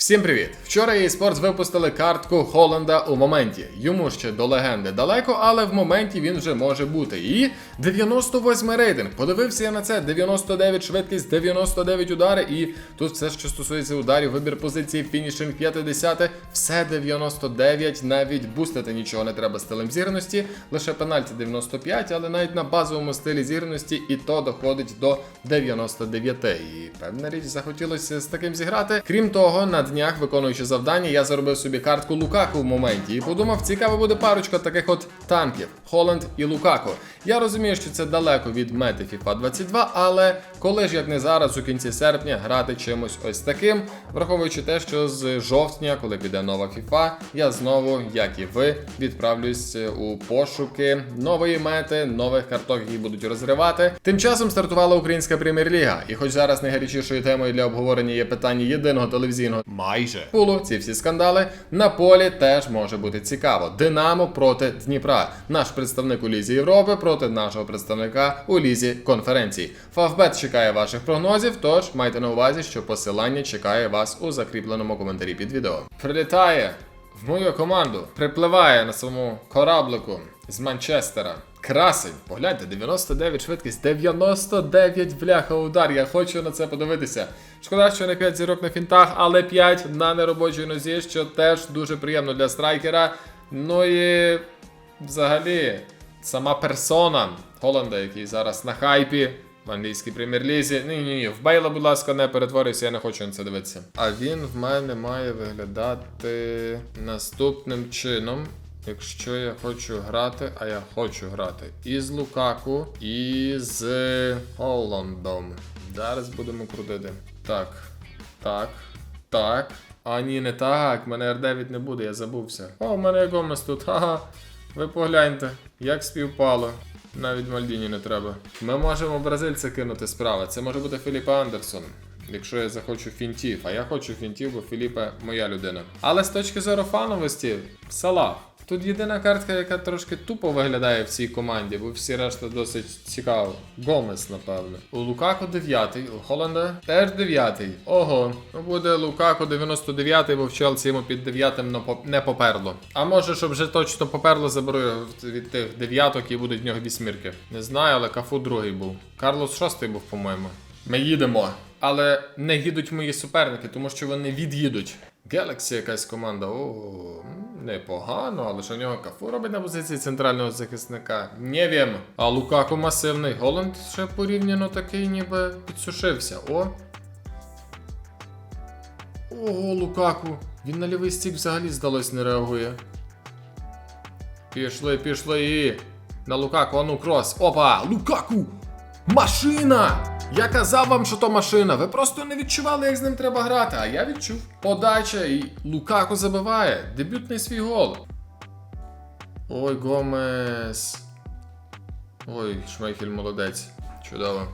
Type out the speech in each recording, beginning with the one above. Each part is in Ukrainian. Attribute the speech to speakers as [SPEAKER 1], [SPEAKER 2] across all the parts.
[SPEAKER 1] Всім привіт! Вчора eSports випустили картку Холланда у моменті. Йому ще до легенди далеко, але в моменті він вже може бути. І 98 рейтинг. Подивився я на це: 99 швидкість, 99 удари. І тут все, що стосується ударів, вибір позиції, фінішинг 50, все 99, навіть бустити нічого не треба стилем зірності, лише пенальті 95, але навіть на базовому стилі зірності і то доходить до 99. І певна річ захотілося з таким зіграти. Крім того, на днях, виконуючи завдання, я заробив собі картку Лукаку в моменті і подумав, цікаво буде парочка таких от танків Холланд і Лукако. Я розумію, що це далеко від мети FIFA 22, але коли ж як не зараз, у кінці серпня, грати чимось ось таким, враховуючи те, що з жовтня, коли піде нова FIFA, я знову, як і ви, відправлюсь у пошуки нової мети, нових карток, які будуть розривати. Тим часом стартувала українська прем'єр-ліга, і хоч зараз найгарячішою темою для обговорення є питання єдиного телевізійного
[SPEAKER 2] Майже.
[SPEAKER 1] пулу, ці всі скандали на полі теж може бути цікаво. Динамо проти Дніпра. Наш представник у Лізі Європи проти нашого представника у Лізі конференцій. Фавбет чекає ваших прогнозів, тож майте на увазі, що посилання чекає вас у закріпленому коментарі під відео. Прилітає в мою команду, припливає на своєму кораблику з Манчестера. Красень, погляньте, 99 швидкість, 99 бляха удар. Я хочу на це подивитися. Шкода, що не 5 зірок на фінтах, але 5 на неробочій нозі, що теж дуже приємно для страйкера. Ну і взагалі, сама персона Холланда, який зараз на хайпі. В англійській прем'єр-лізі. Ні, ні, ні, в Бейла, будь ласка, не перетворюйся, я не хочу на це дивитися. А він в мене має виглядати наступним чином. Якщо я хочу грати, а я хочу грати і з Лукаку, і з Холландом. Зараз будемо крутити. Так, так, так. А ні, не так. Мене R9 не буде, я забувся. О, в мене Гомес тут. Ага. Ви погляньте, як співпало. Навіть Мальдіні не треба. Ми можемо бразильця кинути справа. Це може бути Філіпа Андерсон. Якщо я захочу фінтів, а я хочу фінтів, бо Філіпе моя людина. Але з точки зору фановості, Салах. Тут єдина картка, яка трошки тупо виглядає в цій команді, бо всі решта досить цікаво. Гомес, напевно. У Лукако 9, у Холланда теж 9. Ого, ну буде Лукако 99, бо в Челсі йому під 9 не поперло. А може, щоб вже точно поперло, заберу від тих дев'яток і будуть в нього вісьмірки. Не знаю, але Кафу другий був. Карлос шостий був, по-моєму. Ми їдемо. Але не їдуть мої суперники, тому що вони від'їдуть. Galaxy якась команда. О, непогано, але що в нього кафу робить на позиції центрального захисника. Не вім. А Лукако масивний. Голланд ще порівняно такий, ніби підсушився. О. Ого, Лукаку. Він на лівий стік взагалі здалось не реагує. Пішли, пішли і. На Лукаку, ану крос. Опа! Лукаку! Машина! Я казав вам, що то машина. Ви просто не відчували, як з ним треба грати, а я відчув. Подача і Лукако забиває. Дебютний свій гол. Ой, Гомес. Ой, Шмейхель молодець. Чудово.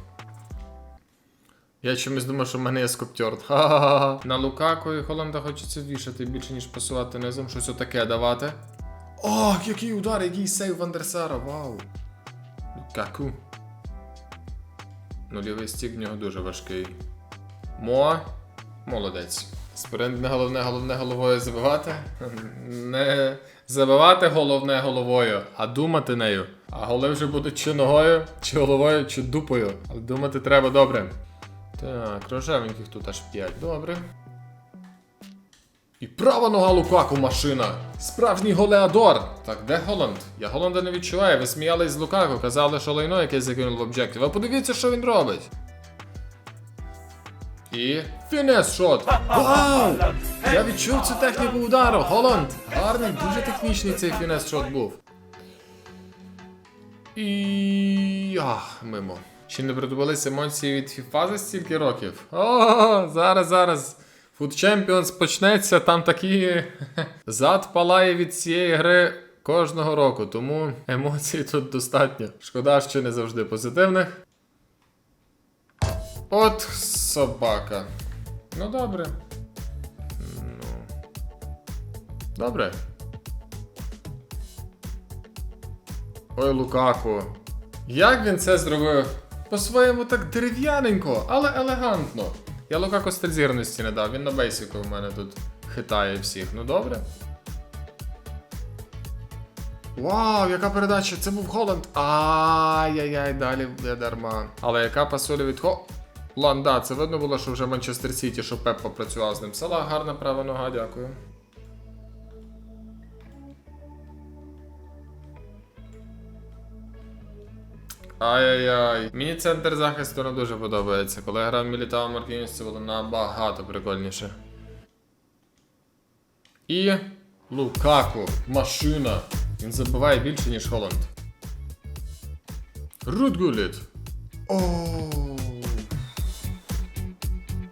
[SPEAKER 1] Я чомусь думав, що в мене є. Ха-ха-ха. На Лукако і Холланда хочеться вішати більше, ніж пасувати низом, щось отаке давати. Ох, який удар, який сейв Вандерсара, вау. Лукаку. Ну, стік в нього дуже важкий. Мо. Молодець. Спринт не головне, головне головою забивати. Не забивати головне головою, а думати нею. А голи вже будуть чи ногою, чи головою, чи дупою. Але думати треба добре. Так, рожевеньких тут аж 5. Добре. І права нога Лукаку машина. Справжній голеадор. Так, де Голланд? Я Голланда не відчуваю. Ви сміялись з Лукаку, казали, що лайно якесь закинув в об'єктив. А подивіться, що він робить. І фінес шот. Вау! Я відчув цю техніку удару. Голланд. Гарний, дуже технічний цей фінес шот був. І. Ах, мимо. Ще не придумались емоції від за стільки років. О, зараз, зараз. Food Champions почнеться, там такі. Зад палає від цієї гри кожного року, тому емоцій тут достатньо. Шкода, що не завжди позитивних. От собака. Ну добре. Ну. Добре. Ой, Лукаку. Як він це зробив? По-своєму так дерев'яненько, але елегантно. Я Лукако стильзірності не дав, він на бейсіку в мене тут хитає всіх. Ну добре. Вау, яка передача! Це був Холланд. Ай-яй-яй, далі буде дарма. Але яка пасуля від Хо. Ланда, це видно було, що вже Манчестер Сіті, що Пеп попрацював з ним. Сала, гарна права нога, дякую. Ай-яй-яй. Мені центр захисту не дуже подобається. Коли я грав Мілітао Маркініс, це було набагато прикольніше. І Лукаку. Машина. Він забиває більше, ніж Холланд. Рудгуліт. Оу.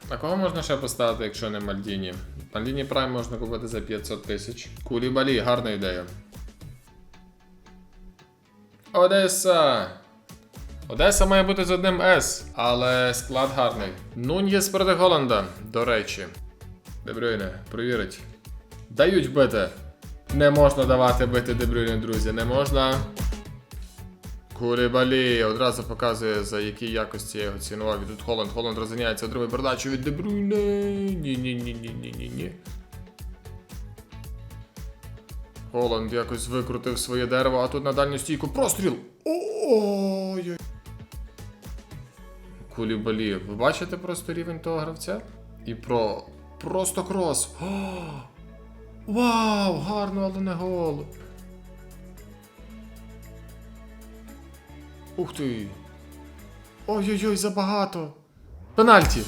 [SPEAKER 1] А кого можна ще поставити, якщо не Мальдіні? Мальдіні Прайм можна купити за 500 тисяч. Кулібалі, гарна ідея. Одеса. Одеса має бути з одним С, але склад гарний. Нуньєс проти Голланда, до речі. Дебрюйне, провірить. Дають бити. Не можна давати бити Дебрюйне, друзі, не можна. Кулібалі одразу показує, за які якості я його цінував. І тут Холланд. Холланд розганяється другою передачею від Дебрюйне. Ні-ні-ні-ні-ні-ні. Холланд якось викрутив своє дерево, а тут на дальню стійку простріл. Ой. Кулібалі. Ви бачите просто рівень того гравця? І про. Просто крос. О! Вау! Гарно, але не гол. Ух ти. Ой-ой-ой, забагато. Пенальті.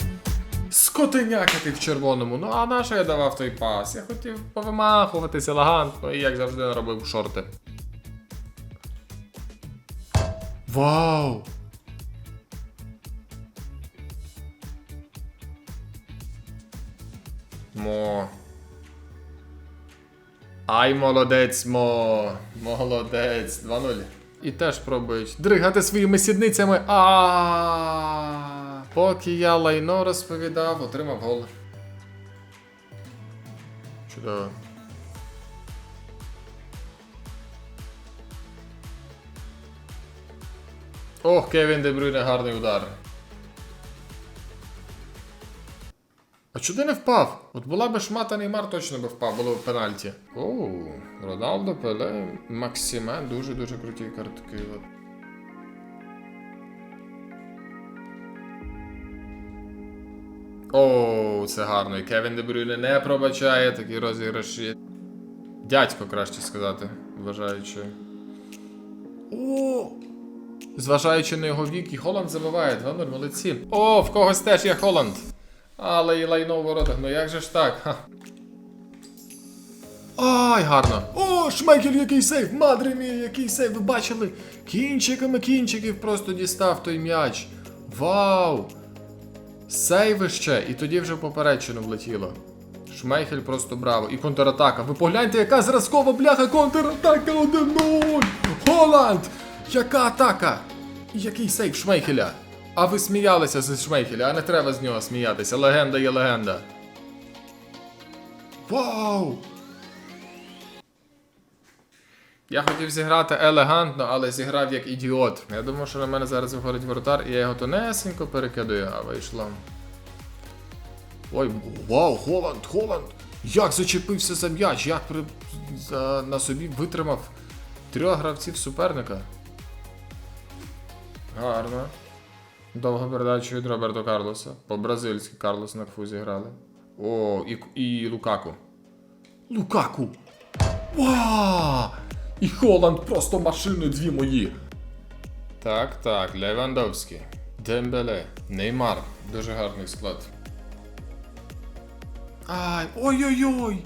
[SPEAKER 1] Скотиняка в червоному. Ну а на що я давав той пас? Я хотів повимахуватись елегантно і як завжди робив шорти. Вау! Мо. Ай, молодець, мо. Молодець. 2-0. І теж пробують дригати своїми сідницями. А. Поки я лайно розповідав, отримав гол. Чудово. Ох, Кевін Дебрюйне гарний удар. А чуди не впав? От була би шмата Неймар, точно би впав, було б пенальті. Оу, Роналдо, Пеле, Максиме, дуже-дуже круті картки. Оу, це гарно. І Кевін Дебрюйне не пробачає такі розіграші. Дядько, краще сказати, вважаючи. О! Зважаючи на його вік, і Холланд забиває 2-0, молодці. О, в когось теж є Холланд. Але і лайно в воротах, ну як же ж так? Ай, гарно. О, Шмекель, який сейф! Мадре мій, який сейф, ви бачили? Кінчиками кінчиків просто дістав той м'яч. Вау! Сейвище! І тоді вже в попередчину влетіло. Шмейхель просто браво. І контратака. Ви погляньте, яка зразкова бляха контратака 1-0! Голланд! Яка атака! Який сейв Шмейхеля! А ви сміялися з Шмейхеля, а не треба з нього сміятися. Легенда є легенда. Вау! Я хотів зіграти елегантно, але зіграв як ідіот. Я думав, що на мене зараз виходить воротар, і я його тонесенько перекидую, а вийшло. Ой, вау, Холланд, Холланд! Як зачепився за м'яч, як при... за... на собі витримав трьох гравців суперника. Гарно. Довга передача від Роберто Карлоса. По-бразильськи Карлос на кфузі грали. О, і, і Лукаку. Лукаку! Вау! І Холланд просто машини дві мої. Так, так, Левандовський. Дембеле. Неймар. Дуже гарний склад. Ай, ой-ой-ой!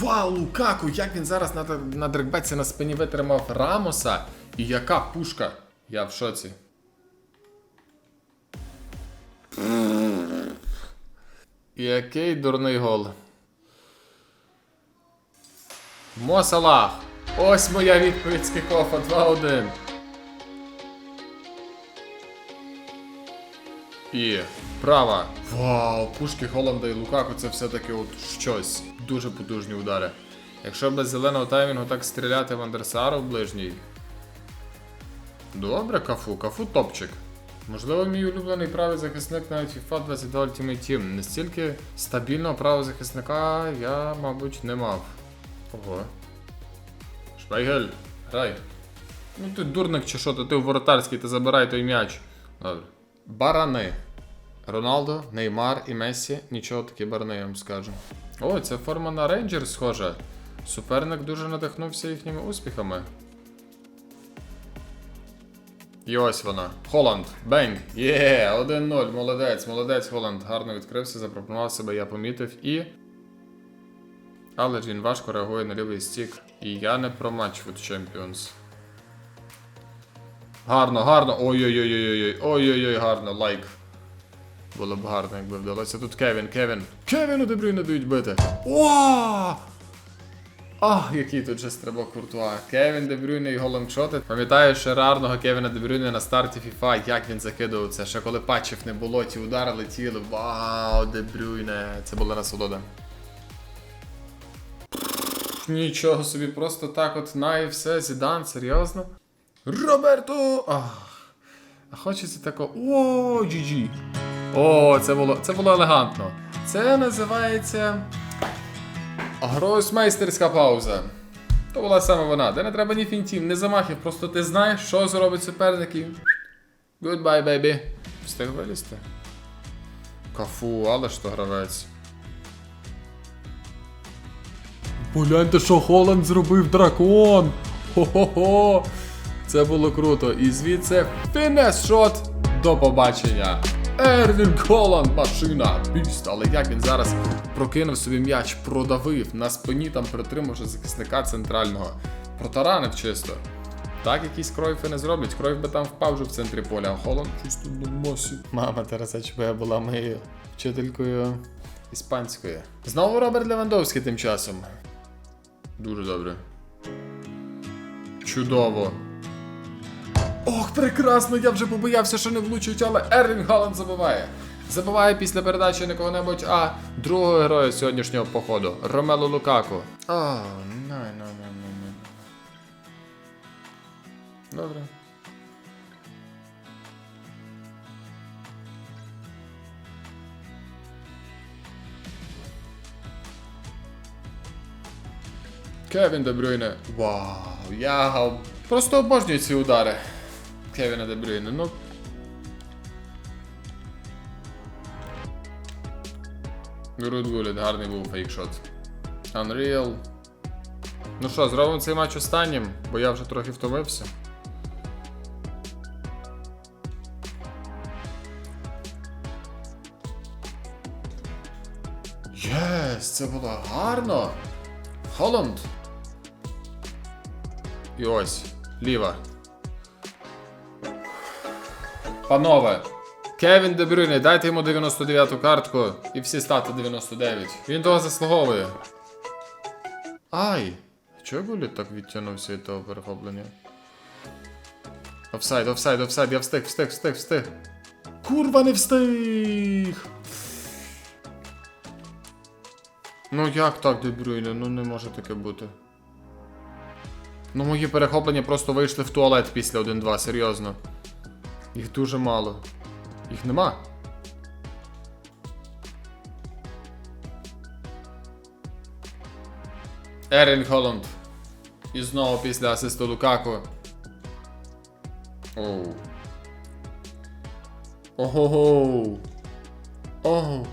[SPEAKER 1] Вау, Лукаку! Як він зараз на, на дрекбеці на спині витримав Рамоса. І яка пушка! Я в шоці. Який дурний гол. Мо Салах. Ось моя відповідь з кікофа 2-1. І права. Вау, пушки Холланда і Лукаку це все-таки от щось. Дуже потужні удари. Якщо без зеленого таймінгу так стріляти в Андерсару в ближній. Добре, кафу, кафу топчик. Можливо, мій улюблений правий захисник навіть FIFA 22 Ultimate Team. Настільки стабільного правого захисника я, мабуть, не мав. Ого. Шпайгель, грай. Ну ти дурник чи що, то ти в воротарський, ти забирай той м'яч. Добре. Барани. Роналдо, Неймар і Мессі. Нічого такі барани, я вам скажу. О, ця форма на рейнджер схожа. Суперник дуже надихнувся їхніми успіхами. І ось вона. Холланд. Бенг. Є, 1-0. Молодець, молодець, Холланд. Гарно відкрився, запропонував себе, я помітив і. Але ж він важко реагує на лівий стік. І я не про матч Food Champions. Гарно, гарно. Ой-ой-ой-ой-ой. Ой-ой-ой, гарно, лайк. Було б гарно, якби вдалося. Тут Кевін, Кевін. Кевіну Дебрюйне дають бити. О! Ах, який тут же стрибок Куртуа. Кевін Дебрюйне і голландшоти. Пам'ятаю ще рарного Кевіна Дебрюйне на старті FIFA, як він закидував. Ще коли патчів не було, ті удари летіли. Вау, Дебрюйне. Це була насолода. Нічого собі, просто так от на і все, Зідан, серйозно? Роберто! Ах. А хочеться такого. О, GG. О, це було, це було елегантно. Це називається. Гросмейстерська пауза. То була саме вона, де не треба ні фінтів, ні замахів, просто ти знаєш, що зробить суперник і. Goodbye, baby. Встиг вилізти. Кафу, але ж то гравець. Погляньте, що Холланд зробив дракон! Хо-хо-хо! Це було круто. І звідси фінес шот до побачення. Ервін Холланд, машина, біст, але як він зараз прокинув собі м'яч, продавив на спині, там притримавши захисника центрального. Протаранив чисто. Так якісь кройфи не зроблять. Кройф би там впав вже в центрі поля, а Холланд чисто на мосі. Мама Тараса ЧБ була моєю вчителькою іспанської. Знову Роберт Левандовський тим часом. Дуже добре. Чудово. Ох, прекрасно! Я вже побоявся, що не влучуть, але Ерлінг Галанд забиває. Забиває після передачі не кого-небудь, а другого героя сьогоднішнього походу Ромело Лукаку. О, не, не, не, не. Добре. Кевін Дебрюйне. Вау, я просто обожнюю ці удари. Кевіна Дебрюйне, ну. Груд Гуліт, гарний був фейкшот. Unreal. Ну що, зробимо цей матч останнім, бо я вже трохи втомився. Єс, це було гарно. Холланд. І ось, ліва. Панове, Кевін Дебрюйне, дайте йому 99-ту картку і всі стати 99. Він того заслуговує. Ай! Чого Гуліт так відтягнувся від того перехоплення? Офсайд, офсайд, офсайд, я встиг, встиг, встиг, встиг. Курва не встиг! Ну як так, Дебрюйне? Ну не може таке бути. Ну мої перехоплення просто вийшли в туалет після 1-2, серйозно. Їх дуже мало. Їх нема. Ерінг Холланд. І знову після асисту Лукаку. Оу. Ого. Оу.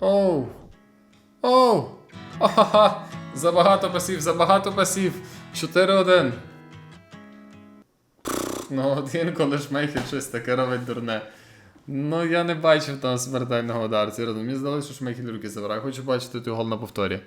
[SPEAKER 1] Оу. Оу! Ахаха! Забагато пасів, забагато пасів. 4-1. Ну, один, коли Шмейхель щось таке робить дурне. Ну, я не бачив там смертельного удару. Мені здалося, що Шмейхель руки забирає. Хочу бачити той гол на повторі.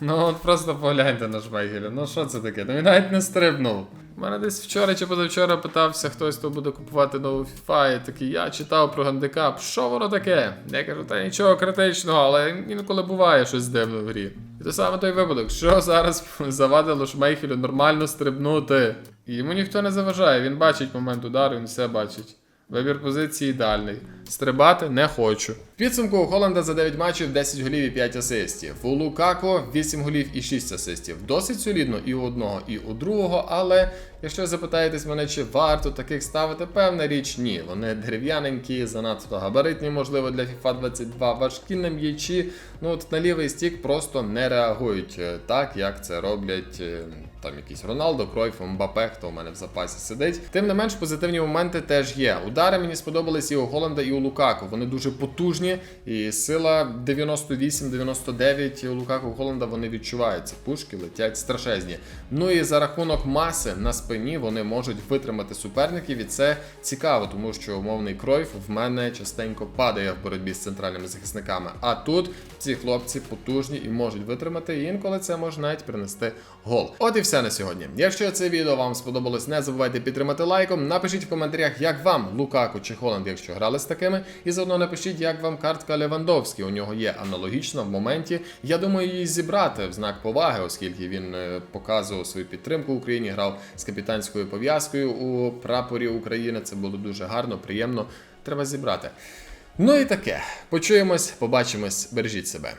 [SPEAKER 1] Ну, от просто погляньте на Шмейхеля. Ну що це таке? Ну він навіть не стрибнув. У мене десь вчора чи позавчора питався хтось, хто буде купувати нову FIFA, і такий, я читав про гандикап, що воно таке? Я кажу, та нічого критичного, але інколи буває щось дивне в грі. І то саме той випадок, що зараз завадило Шмейхелю нормально стрибнути. І йому ніхто не заважає, він бачить момент удару, він все бачить. Вибір позиції ідеальний. Стрибати не хочу. Підсумку у Холланда за 9 матчів 10 голів і 5 асистів. У Лукако 8 голів і 6 асистів. Досить солідно і у одного, і у другого, але Якщо запитаєтесь мене, чи варто таких ставити, певна річ ні. Вони дерев'яненькі, занадто габаритні, можливо, для FIFA 22, важкі на м'ячі. Ну от на лівий стік просто не реагують е, так, як це роблять е, там якийсь Роналдо, Кройф, Мбапе, хто у мене в запасі сидить. Тим не менш, позитивні моменти теж є. Удари мені сподобались і у Голланда, і у Лукаку. Вони дуже потужні, і сила 98-99 у Лукаку у Голланда вони відчуваються. Пушки летять страшезні. Ну і за рахунок маси на спині вони можуть витримати суперників, і це цікаво, тому що умовний Кройф в мене частенько падає в боротьбі з центральними захисниками. А тут ці хлопці потужні і можуть витримати, і інколи це може навіть принести гол. От і все на сьогодні. Якщо це відео вам сподобалось, не забувайте підтримати лайком. Напишіть в коментарях, як вам Лукаку чи Холланд, якщо грали з такими. І заодно напишіть, як вам картка Левандовський. У нього є аналогічна в моменті. Я думаю, її зібрати в знак поваги, оскільки він е, показував свою підтримку Україні, грав з капітанською пов'язкою у прапорі України. Це було дуже гарно, приємно. Треба зібрати. Ну і таке. Почуємось, побачимось, бережіть себе.